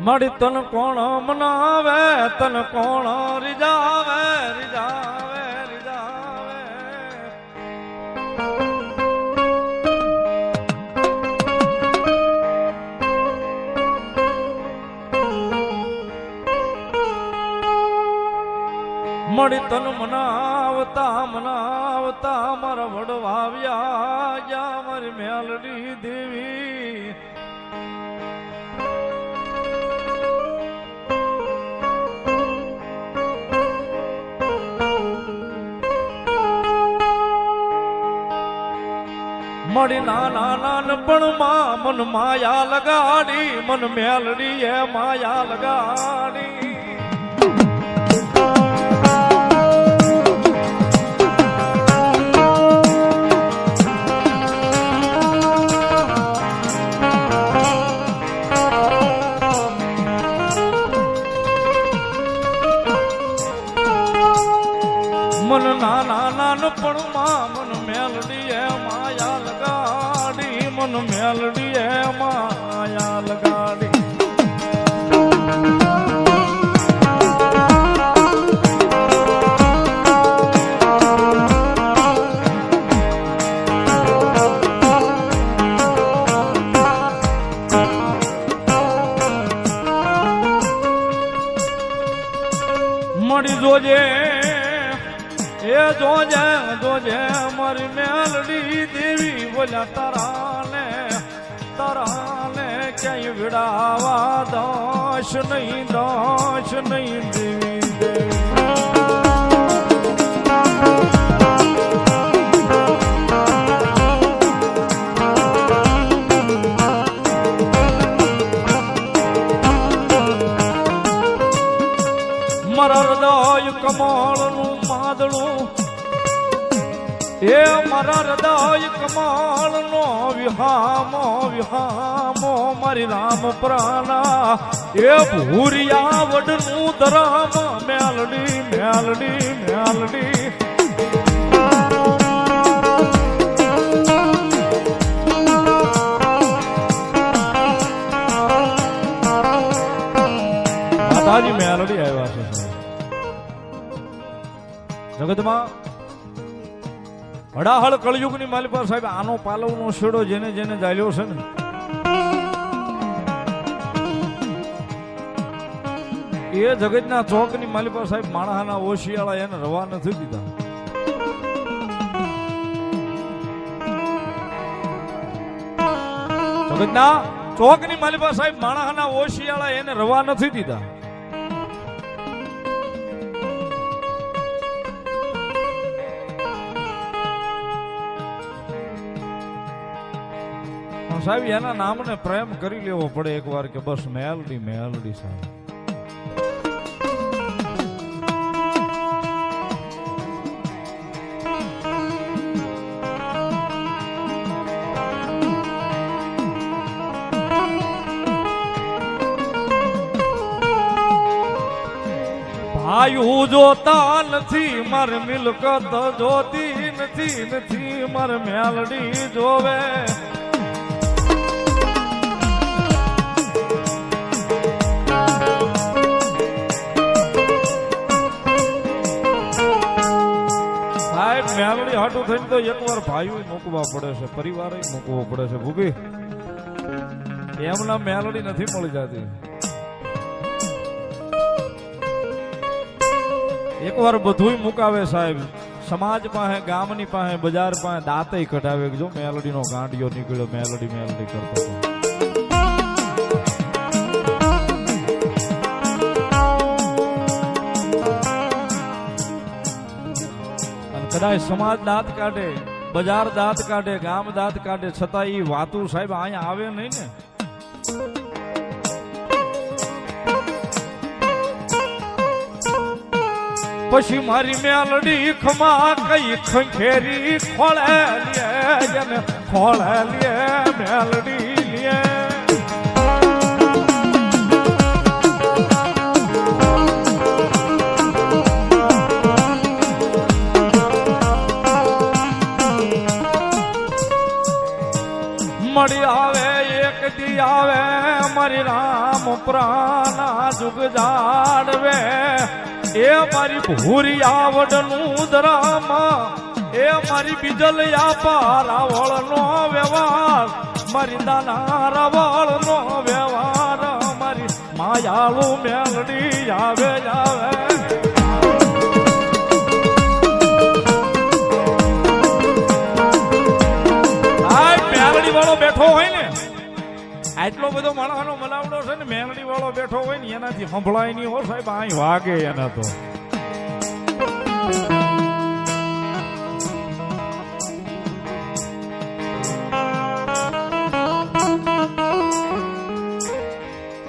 મળી તન કોણ મનાવે તન કોણ રીજાવે મળી તન મનાવતા મનાવતા મારા વડવાવ્યા યા મારી મેલડી દેવી. મળી નાના નાનપણમાં મન માયા લગાડી, મન મેલડી એ માયા લગાડી. જોજે મારી મેલડી દેવી બોલ્યા, તારાને તારાને ક્યાંય વિડાવા દોષ નહીં દોષ નહીં દેવી દેવી. મારા એ મારા હૃદય કમળનો વિહામો વિહામો, મારી રામ પ્રાણા. એ ભૂરિયા વડનું ધરામ મેલડી મેલડી મેલડી. માતાજી મેલડી આવ્યા છે. જગતમાં હડાહળ કળયુગની માલિપા સાહેબ, આનો પાલવનો છેડો જેને જેને ચાલ્યો છે ને. એ જગતના ચોકની માલિપા સાહેબ, માણહાના ઓશિયાળા એને રવા નથી દીધા. જગતના ચોકની માલિપા સાહેબ, માણહાના ઓશિયાળા એને રવા નથી દીધા. સાહેબ, એના નામને પ્રેમ કરી લેવો પડે એકવાર કે બસ મેલડી મેલડી સાહેબ. ભાઈ જોતા નથી, મારે મિલકત જોતી નથી નથી મારે મેલડી જોવે. હાટું થઈને તો એકવાર ભાઈઓ મૂકવા પડે છે પરિવાર મૂકવો પડે છે ભૂપી એમના મેલડી નથી મળી જતી. એકવાર બધુંય મુકાવે સાહેબ. સમાજ પાસે, ગામની પાસે, બજાર પાસે દાંતે કઢાવે. જો મેલડીનો ગાંડિયો નીકળ્યો, મેલડી મેલડી કરતો કદાચ સમાજ દાંત કાઢે, બજાર દાંત કાઢે, ગામ દાંત કાઢે, છતાં એ વાતું સાહેબ અહીંયા આવે નહીં ને. પછી મારી મેલડી ખમા કઈ ખંખેરી ખોળે લે ખોળે લે મેલડી. મળી આવે, એક દી આવે, મારી રામ પ્રાણા જુગ જાડવે એ મારી ભૂરી આવડનું દરામાં એ મારી બીજલિયા પારાવળ નો વ્યવહાર, મારી દાના રવળ નો વ્યવહાર, મારી માયાળું મેલડી આવે આવે. મેલડી વાળો બેઠો હોય ને, આટલો બધો માણસનો મલાવડો છે ને મેલડી વાળો બેઠો હોય ને, એનાથી સંભળાય નહીં હો સાહેબ અહીં વાગે એના તો.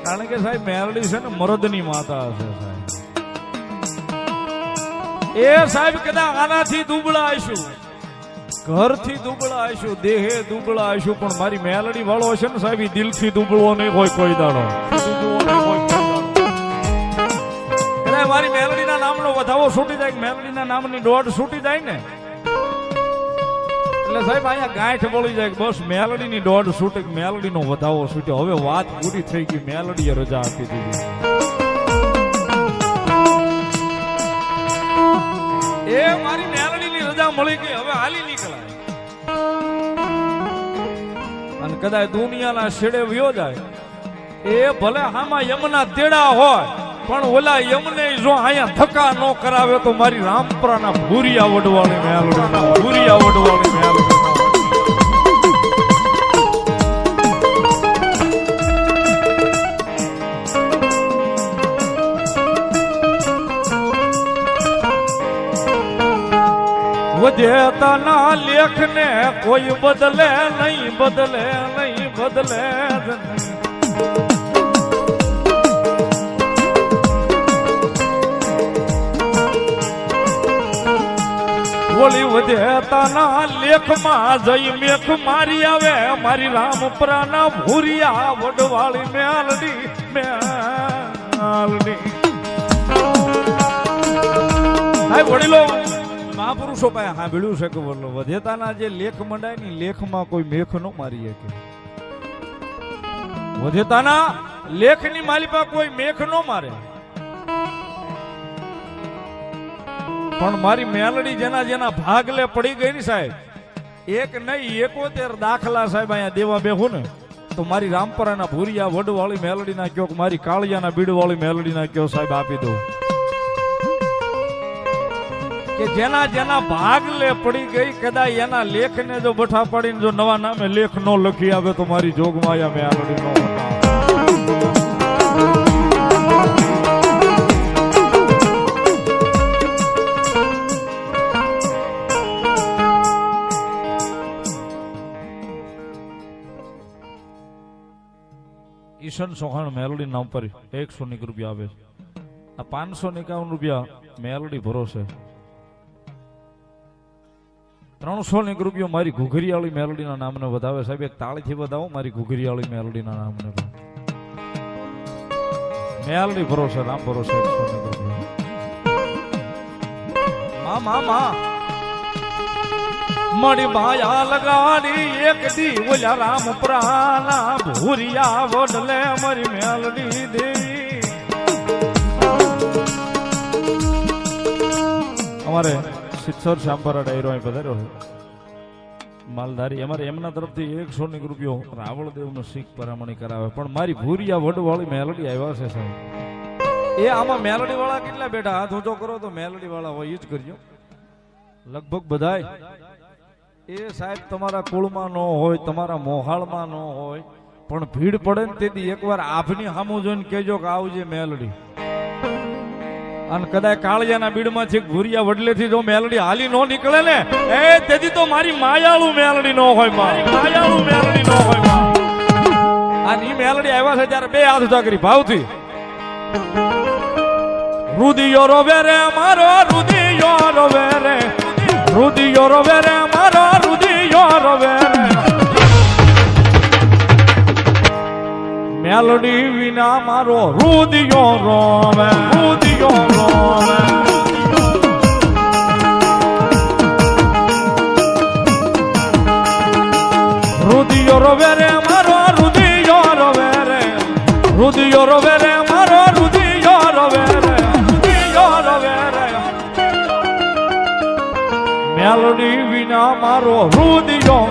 કારણ કે સાહેબ મેરડી છે ને, મરદની માતા છે સાહેબ. એ સાહેબ કદાચ આનાથી દુબળા આવીશું ઘરથી દુબળા આવીશું દેહે દુબળા આવીશું પણ મારી મેલડી વાળો હશે ને સાહેબ દિલથી દુબળો નહીં હોય કોઈ દાડો. મારી મેલડીના નામનો વધાવો છૂટી જાય, મેલડીના નામની દોઢ છૂટી જાય ને. એટલે સાહેબ, અહીંયા ગાંઠ બોલી જાય, બસ મેલડીની દોઢ છૂટે, મેલડીનો વધાવો છૂટ્યો. હવે વાત પૂરી થઈ ગઈ, મેલડીએ રજા આપી દીધી. એ મારી મળી ગઈ, હવે હાલી નીકળાય. અને કદાચ દુનિયાના છેડે વ્યો જાય. એ ભલે આમાં યમના તેડા હોય, પણ ઓલા યમને જો અહીંયા ધક્કા ન કરાવે તો મારી રામપરાના ભૂરિયા વડવાળી મેલડી ભૂરિયા વડવાળી મેલડી લેખ લેખને કોઈ બદલે નહીં બદલે નહીં, બદલે બોલી વધેતાના લેખમાં જઈ મેખ મારી આવે, મારી રામપરાના ભૂરિયા વડવાળી મેલડી મેલડી. વડીલો. મહાપુરુષો પાસે સાંભળ્યું છે કે બોલો વધેતાના જે લેખ મંડાયની લેખમાં કોઈ મેખ ન મારી શકે. વધેતાના લેખની માલિપા કોઈ મેખ ન મારે. પણ મારી મેલડી જેના જેના ભાગલે પડી ગઈ ને સાહેબ, એક નહીં, એકોતેર દાખલા સાહેબ અહીંયા દેવા બેહું ને, તો મારી રામપરાના ભૂરિયા વડવાળી મેલડી ના કયો મારી કાળિયાના બીડવાળી મેલડી ના કયો સાહેબ આપી દો કે જેના જેના ભાગલે પડી ગઈ કદાચ એના લેખને જો બઠા પાડીને જો નવા નામે લેખ નો લખી આવે તો મારી જોગમાયા મેલડી નો ઈશન સોહાણ મેલડી નામ પર એકસો ની રૂપિયા આવે છે. આ પાંચસો એકાવન રૂપિયા મેલડી ભરોસે. ત્રણસો ની રૂપિયો મારી ઘુઘરીયાળી મેલડીના નામને વધાવે. સાહેબ, એક તાળીથી વધાવો, મારી ઘુઘરીયાળી મેલડીના નામને. મેલડી ભરોસે, રામ ભરોસે મા મા મા. માયા લગાડી એક દી ઓલા રામ પ્રાણા ભૂરિયા વડલે મારી મેલડી દેવી. અમારે સિત્સર શાંભરા ડાયરો અહીં પધાર્યો છે માલધારી અમારે એમના તરફથી એકસો ની રૂપિયો રાવળદેવ નો શીખ પરામણી કરાવે પણ મારી ભૂરિયા વડવાળી મેલડી આવ્યા છે સાહેબ એ આમાં મેલડી વાળા કેટલા બેઠા હાથ ઊંચો કરો તો મેલડી વાળા હોય જ કરજો લગભગ બધાય એ સાહેબ તમારા કુળમાં ન હોય તમારા મોહાળમાં ન હોય પણ ભીડ પડે ને તેથી એકવાર આભની સામું જોઈને કહેજો કે આવજે મેલડી અને કદાચ કાળિયાના બીડમાંથી ભૂરિયા વડલેથી જો મેલડી હાલી નો નીકળે ને, એ તેથી તો મારી માયાળું મેલડી નો હોય મારી માયાળું મેલડી નો હોય અને ઈ મેલડી આવ્યા છે ત્યારે બે હાથ ઊંચા ભાવથી. રુદિયો રોવે રે મારો, રુદિયો રોવે રે. રુદિયો રોવે રે મારો, રુદિયો રોવે રે. મેલડી વિના મારો રુદિયો રોવે. રુદિયો રુદિયો રોવે રે મારો રુદિયો રોવે રે રુદિયો રોવે રે મારો રુદિયો રોવે રે રુદિયો રોવે રે મેલડી વિના મારો રુદિયો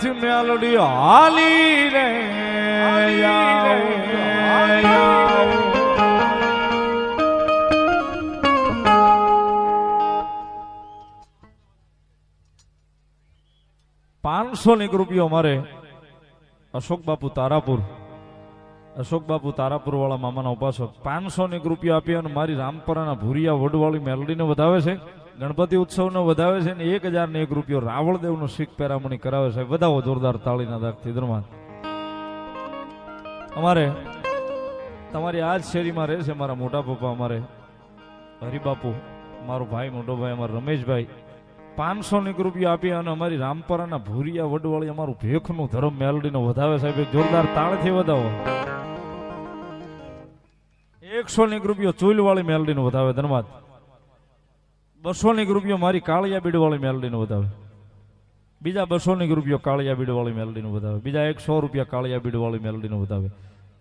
વડલે થી હાલી રે પાંચસો ની રૂપિયો મારે અશોક બાપુ તારાપુર અશોક બાપુ તારાપુર વાળા મામાના ઉપાસક પાંચસો ની રૂપિયા આપી અને મારી રામપરાના ભૂરિયા વડવાળી મેલડીને વધાવે છે. ગણપતિ ઉત્સવનો વધાવે છે ને એક હજાર ને એક રૂપિયો રાવળદેવનો શીખ પેરામણી કરાવે છે. વધાવો જોરદાર તાળીના દાખથી ધર્માન અમારે તમારી આ જ શેરીમાં રહે છે મારા મોટા પપ્પા, અમારે હરિબાપુ, મારો ભાઈ, મોટો ભાઈ, અમારો રમેશભાઈ. પાંચસો ની રૂપિયા આપી અને અમારી રામપરાના ભૂરિયા વડવાળી અમારું ભેખનું ધર્મ મેલડીનો વધાવે સાહેબ, જોરદાર તાળથી વધાવો. એકસો ની રૂપિયો ચૂલવાળી મેલડીનો વધાવે ધન્યવાદ બસો ની રૂપિયો મારી કાળિયા બીડ વાળી મેલડીનો વધાવે. બીજા બસો ની કાળિયા બીડવાળી મેલડીનું વધાવે. બીજા એકસો રૂપિયા કાળિયા બીડ વાળી મેલડીનો વધાવે.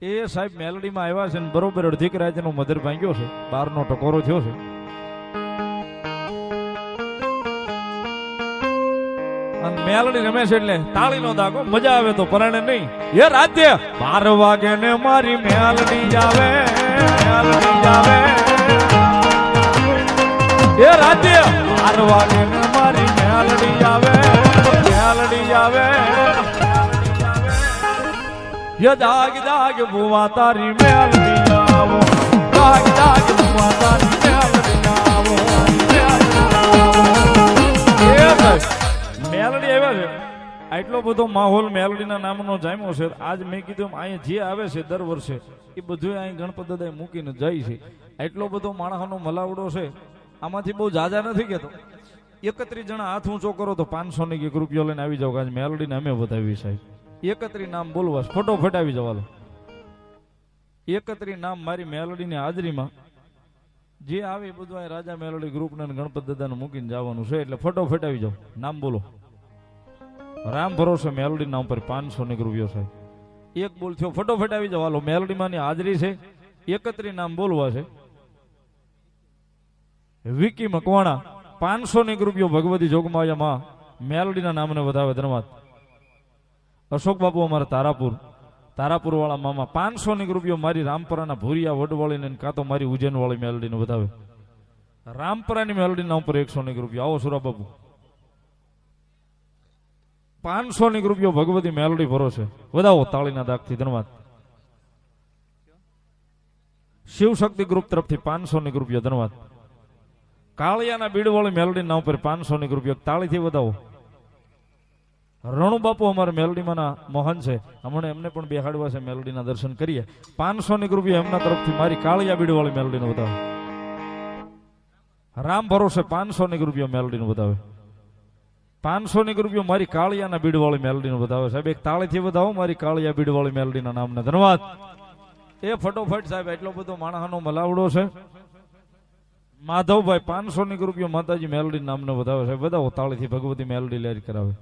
એ સાહેબ મેલડીમાં આવ્યા છે ને બરોબર અડધીક રાતનો મધર ભાંગ્યો છે. બારનો ટકોરો થયો છે. અને મેલડી રમે છે એટલે તાળી નો દાગો, મજા આવે તો પરાણે નહીં. એ રાતે બાર વાગે ને મારી મેલડી આવે મેલડી આવે એ રાજ્ય બાર વાગે ને મારી મેલડી આવે મેલડી આવે. એ દાગ દાગ, ભુવા તારી મેલડી આવો દાગ દાગ, ભુવા તારી મેલડી મેલડી આવ્યા છે. આટલો બધો માહોલ મેલડીના નામનો જામ્યો છે. આજ મેં કીધું અહીંયા જે આવે છે દર વર્ષે, એ બધું અહીં ગણપત દાદાએ મૂકીને જાય છે. આટલો બધો માણસનો મલાવડો છે. આમાંથી બહુ જાજા નથી કેતો એકત્રીસ જણા હાથ ઊંચો કરો તો પાંચસો ની એક રૂપિયો લઈને આવી કે આજ મેલડીને અમે વધાવી સાહેબ. એકત્રી નામ બોલવા, ફટોફટ આવી જવાલો એકત્રી નામ મારી મેલડીની હાજરીમાં. જે આવે એ બધું અહીં રાજા મેલડી ગ્રુપને ગણપત દાદાને મૂકીને જવાનું છે, એટલે ફટોફટ આવી જાવ નામ બોલો. રામ ભરોસે મેલડી નામ પર પાંચસો ની રૂપિયો સાહેબ. એક બોલ થયો, ફટોફટ આવી જાવ હાલો મેલડીમાં હાજરી છે. એકત્રી નામ બોલવા છે. વિકી મકવાણા પાંચસો ની રૂપિયો ભગવતી જોગમાયામાં મેલડીના નામને વધાવે ધન્યવાદ. અશોક બાપુ અમારા તારાપુર તારાપુર વાળા મામા પાંચસો ની રૂપિયો મારી રામપરાના ભૂરિયા વડવાળીને કાં તો મારી ઉજ્જૈન વાળી મેલડીને વધાવે. રામપરાની મેલડીના ઉપર એકસો ની રૂપિયો. આવો સુરા બાપુ. પાંચસો ની રૂપિયો ભગવતી મેલડી ભરો છે. વધાવો તાળીના દાખથી ધન્યવાદ. શિવ શક્તિ ગ્રુપ તરફથી પાંચસો ની રૂપિયો ધન્યવાદ. કાળિયાના બીડવાળી મેલડીના ઉપર પાંચસો ની રૂપિયો તાળીથી વધાવો. રણુ બાપુ અમારા મેલડીમાંના મોહન છે. હમણાં એમને પણ બેહાડવા છે મેલડીના દર્શન કરીએ. પાંચસો ની રૂપિયા એમના તરફથી મારી કાળિયા બીડવાળી મેલડીનો બતાવે રામ ભરોસે પાંચસો ની રૂપિયા મેલડીનો વધાવે. પાંચસો ની રૂપિયા મારી કાળિયાના બીડવાળી મેલડીનો બતાવે સાહેબ, એક તાળીથી બતાવો મારી કાળિયા બીડવાળી મેલડીના નામને. ધન્યવાદ. એ ફટોફટ સાહેબ, એટલો બધો માણસનો મલાવડો છે. માધવભાઈ પાંચસો ની રૂપિયા માતાજી મેલડી નામને વધાવે છે. બધા તાળીથી ભગવતી મેલડી લેર કરાવે.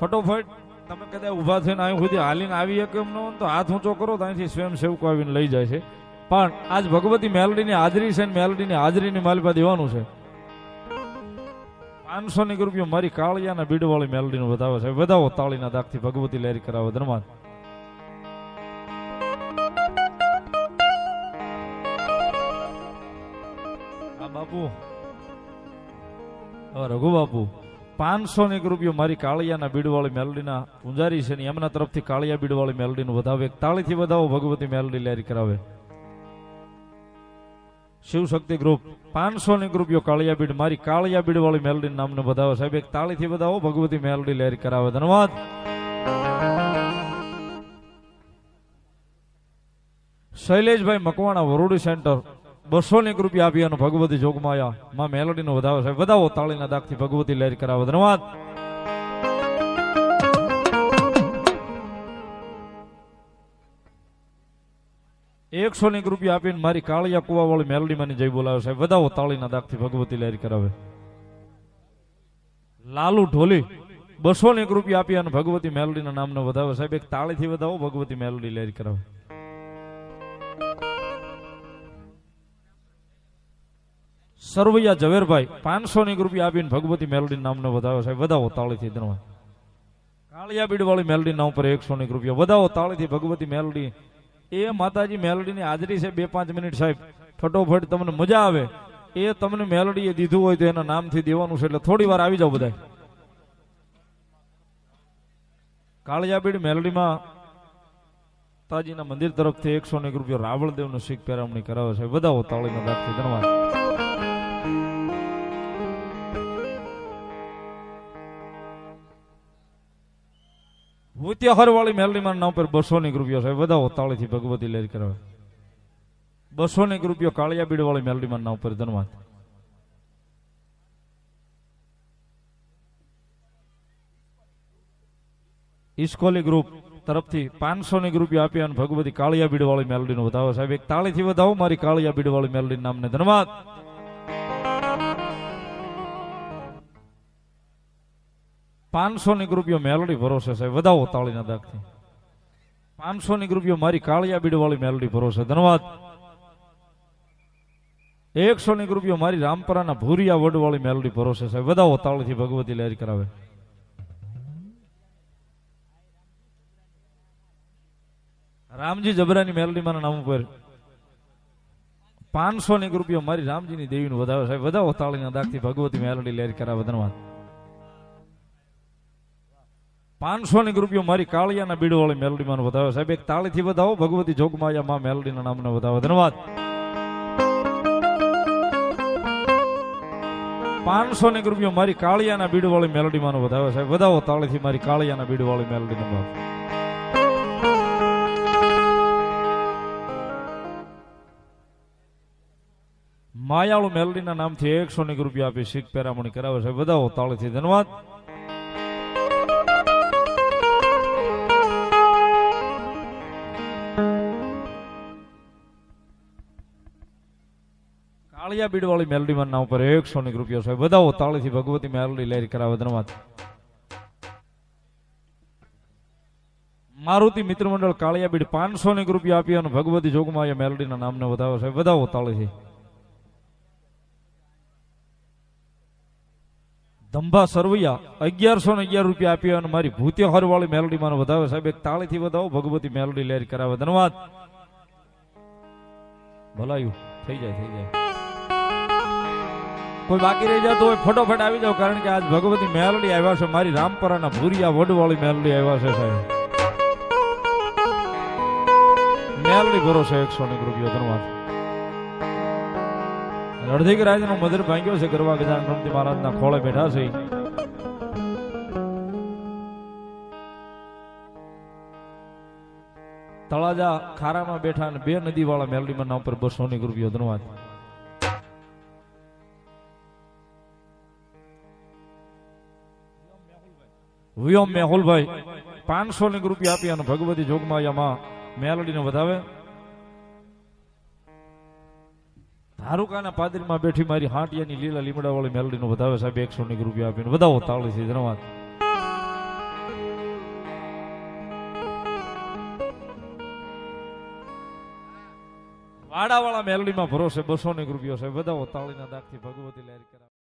ફટોફટ તમે કદાચ ઊભા થઈને અહીં સુધી હાલીને આવી કેમ ન તો હાથ ઊંચો કરો તો અહીંથી સ્વયંસેવકો આવીને લઈ જાય છે. પણ આજ ભગવતી મેલડીની હાજરી છે ને મેલડીની હાજરીની માલિપા દેવાનું છે. પાંચસો ની રૂપિયા મારી કાળિયાના બીડવાળી મેલડીનું બતાવે છે. વધાવો તાળીના દાખથી ભગવતી લેરી કરાવે. ધન્યવાદ બાપુ પાંચસો ને એક રૂપિયો મારી કાળિયાના બીડવાળી મેલડીના પૂંજારી છે ને એમના તરફથી કાળિયા બીડવાળી મેલડીનું વધાવે. એક તાળીથી વધાવો, ભગવતી મેલડી લેરી કરાવે. શિવશક્તિ ગ્રુપ પાંચસો ની રૂપિયો કાળિયા બીડ, મારી કાળિયા બીડવાળી મેલડી નામને વધાવે. સાહેબ, એક તાળીથી વધાવો, ભગવતી મેલડી લેરી કરાવે. ધન્યવાદ. શૈલેષભાઈ મકવાણા વરોડી સેન્ટર બસો ની રૂપિયા આપી અને ભગવતી જોગમાયા. માં મેલડી નો વધાવો સાહેબ. વધાવો તાળીના દાગથી ભગવતી લહેર કરાવો. ધન્યવાદ. એકસો ની રૂપિયા આપીને મારી કાળિયા કુવા વાળી મેલડી માં જય બોલાવે સાહેબ. વધાવો તાળીના દાગથી ભગવતી લહેર કરાવે. લાલુ ઢોલી બસો ની રૂપિયા આપી અને ભગવતી મેલડીના નામને વધાવે સાહેબ. એક તાળીથી વધાવો, ભગવતી મેલડી લહેર કરાવે. સરવૈયા ઝવેરભાઈ પાંચસો ની રૂપિયા આપીને ભગવતી મેલડી નામને વધાવ્યો સાહેબ. વધાવો તાળીથી ધનવા કાળિયા બીડ વાળી મેલડી નામ પર એકસો ની રૂપિયા. વધાવો તાળીથી ભગવતી મેલડી. એ માતાજી મેલડીની હાજરી છે બે પાંચ મિનિટ સાહેબ. ફટોફટ તમને મજા આવે. એ તમને મેલડી એ દીધું હોય તો એના નામથી દેવાનું છે એટલે થોડી વાર આવી જાવ બધા કાળિયાબીડ મેલડીમાં તાજીના મંદિર તરફથી એકસો ને રૂપિયા રાવળદેવનું શીખ પેરામણી કરાવે છે. બધા તાળીના દાખથી ધન્યવાદ ભૂતિયા હરવાળી મેલડીમાં નામ પર બસો ની રૂપિયો સાહેબ બધા હોતાળી થી ભગવતી લેર કરાવે. બસો ની રૂપિયા કાળિયા વાળી મેલડીમાં નામ પર ધનવાદ ઇસ્કોલી ગ્રુપ તરફથી પાંચસો ની રૂપિયા આપી અને ભગવતી કાળિયા બીડ વાળી મેલડી નો વધાવો. સાહેબ, એક તાળીથી વધાવો, મારી કાળિયા બીડ વાળી મેલડી નામને ધન્યવાદ પાંચસો ની રૂપિયો મેલડી ભરોસે સાહેબ, વધાવો તાળીના દાખથી પાંચસો ની રૂપિયો મારી કાળિયા બીડ વાળી મેલડી ભરોસે. ધન્યવાદ. એકસો ની રૂપિયો મારી રામપરાના ભૂરિયા વડ વાળી મેલડી ભરોસે સાહેબ, વધાવો તાળીથી ભગવતી લહેરી કરાવે. રામજી જબરાની મેલડી મારા નામ ઉપર પાંચસો ની રૂપિયો મારી રામજીની દેવીનું વધાવે સાહેબ, વધાવો તાળીના દાખથી ભગવતી મેલડી લહેરી કરાવે. ધન્યવાદ. પાંચસો ની રૂપિયો મારી કાળિયાના બીડવાળી મેલડીમાં વધાવે. સાહેબ, એક તાળીથી વધાવો, ભગવતી જોગમાયા માં મેલડીના નામને વધાવો. ધન્યવાદ. પાંચસો ની રૂપિયો મારી કાળિયાના બીડવાળી મેલડીમાં વધાવે. સાહેબ, વધાવો તાળીથી મારી કાળિયાના બીડવાળી મેલડીનો ભાવ માયાળુ મેલડીના નામથી એકસો ની રૂપિયા આપી શીખ પેરામણી કરાવે. છે વધાવો તાળીથી. ધન્યવાદ. કાળિયા બીડવાળી મેલડીમાં નામ પર એકસો ની રૂપિયા છે વધાવો, તાળીથી ભગવતી મેલડી લહેરી કરાવે ધન્યવાદ. મારુતિ મિત્ર મંડળ કાળિયા બીડ પાંચસો ની રૂપિયા આપી અને ભગવતી જોગમાં મેલડીના નામને વધાવો છે વધાવો, તાળીથી. ધંભા સરવૈયા અગિયારસો ને અગિયાર રૂપિયા આપી અને મારી ભૂતિયા વાળી મેલડી માં વધાવે સાહેબ. એક તાળીથી વધાવો, ભગવતી મેલડી લેર કરાવે ધન્યવાદ. ભલાયું, થઈ જાય થઈ જાય. કોઈ બાકી રહી જતું હોય, ફટોફટ આવી જાવ કારણ કે આજ ભગવતી મેલડી આવ્યા છે. મારી રામપરાના ભૂરિયા વડવાળી મેલડી આવ્યા છે, સાહેબ. મેલડી ભરોસે એકસો ને રૂપિયા ધનવાદ અડધીક રાજનો મધર ભાંગ્યો છે, ગરવા ગજાન રમતી મહારાજના ખોળે બેઠા છે. તળાજા ખારામાં બેઠા અને બે નદી નદીવાળા મેલડીમાં નામ ઉપર બસો ની રૂપિયા ધનવાદ વિયમ મેહુલભાઈ પાંચસો ની રૂપિયા આપી અને ભગવતી જોગમાયામાં મેલડીને વધાવે. ધારુકાના પાદરીમાં બેઠી મારી હાંટિયાની લીલા લીમડા વાળી મેલડીનો વધાવે સાહેબ એકસો ની રૂપિયા આપીને વધાવો તાળીથી ધન્યવાદ. વાડાવાળા મેલડીમાં ભરોસે બસો ની રૂપિયો સાહેબ, વધાવો તાળીના દાખથી ભગવતી લહેર કરાવે.